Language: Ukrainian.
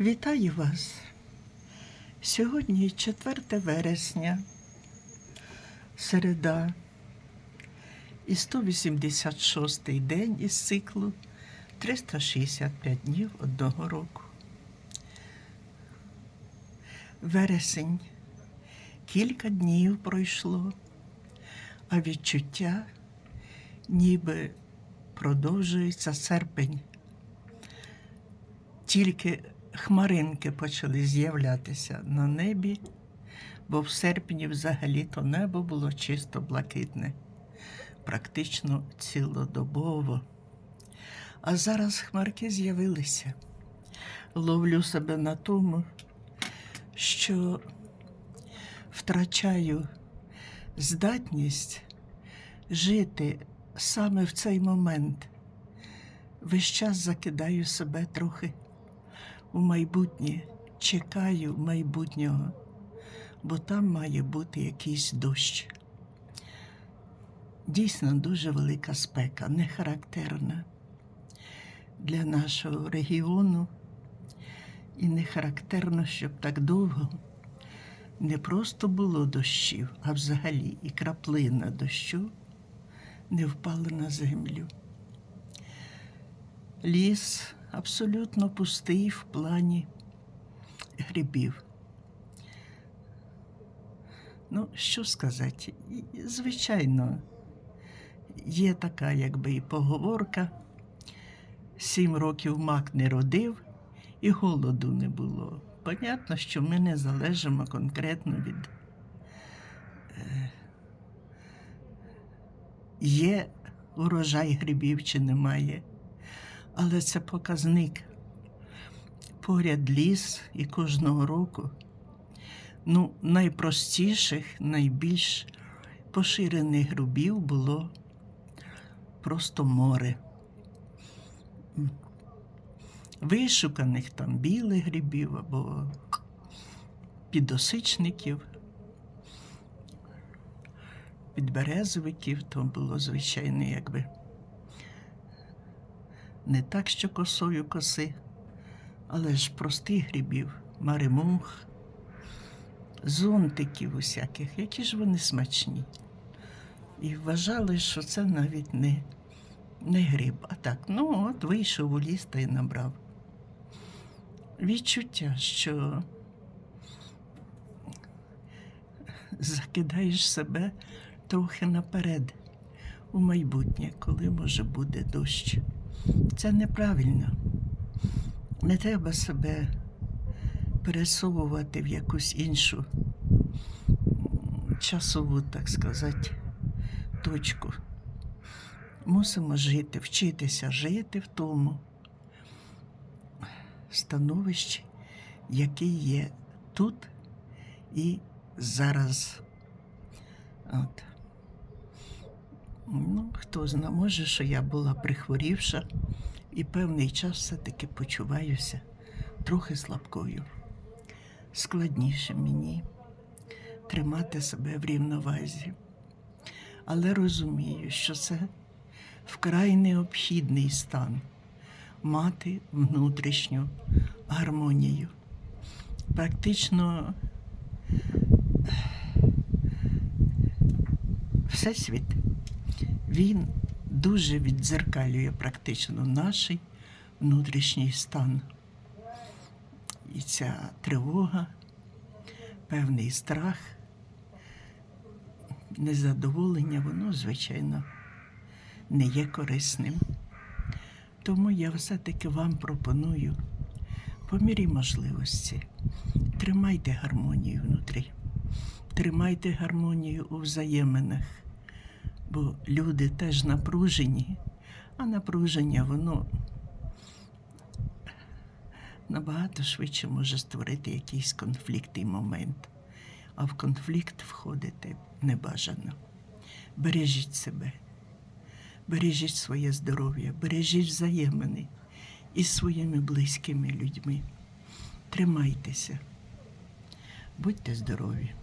Вітаю вас. Сьогодні 4 вересня, середа і 186 день із циклу 365 днів одного року. Вересень. Кілька днів пройшло, а відчуття ніби продовжується серпень. Тільки хмаринки почали з'являтися на небі, бо в серпні взагалі то небо було чисто блакитне, практично цілодобово. А зараз хмарки з'явилися. Ловлю себе на тому, що втрачаю здатність жити саме в цей момент. Весь час закидаю себе трохи у майбутнє, чекаю майбутнього, бо там має бути якийсь дощ. Дійсно дуже велика спека, не характерна для нашого регіону і не характерно, щоб так довго не просто було дощів, а взагалі і краплина дощу не впала на землю. Ліс абсолютно пустий в плані грибів. Ну, що сказати, звичайно, є така, якби і поговорка. Сім років мак не родив і голоду не було. Понятно, що ми не залежимо конкретно від. е, Є урожай грибів чи немає, але це показник. Поряд ліс і кожного року. Ну, найпростіших, найбільш поширених грибів було просто море. Вишуканих там білих грибів або підосичників, підберезовиків, то було звичайно, якби не так, що косою коси, але ж простих грибів, маремух, зонтиків усяких, які ж вони смачні. І вважали, що це навіть не, не гриб, а так, ну от вийшов у ліс та й набрав. Відчуття, що закидаєш себе трохи наперед у майбутнє, коли може буде дощ. Це неправильно. Не треба себе пересовувати в якусь іншу часову, так сказати, точку. Мусимо жити, вчитися жити в тому становищі, яке є тут і зараз. От. Ну, хто зна, може, що я була прихворівша і певний час все-таки почуваюся трохи слабкою. Складніше мені тримати себе в рівновазі. Але розумію, що це вкрай необхідний стан мати внутрішню гармонію. Практично Всесвіт, він дуже віддзеркалює практично наш внутрішній стан. І ця тривога, певний страх, незадоволення, воно, звичайно, не є корисним. Тому я все-таки вам пропоную по мірі можливості тримайте гармонію внутрі, тримайте гармонію у взаєминах, бо люди теж напружені, а напруження воно набагато швидше може створити якийсь конфліктний момент. А в конфлікт входити небажано. Бережіть себе. Бережіть своє здоров'я, бережіть взаємини із своїми близькими людьми. Тримайтеся, будьте здорові.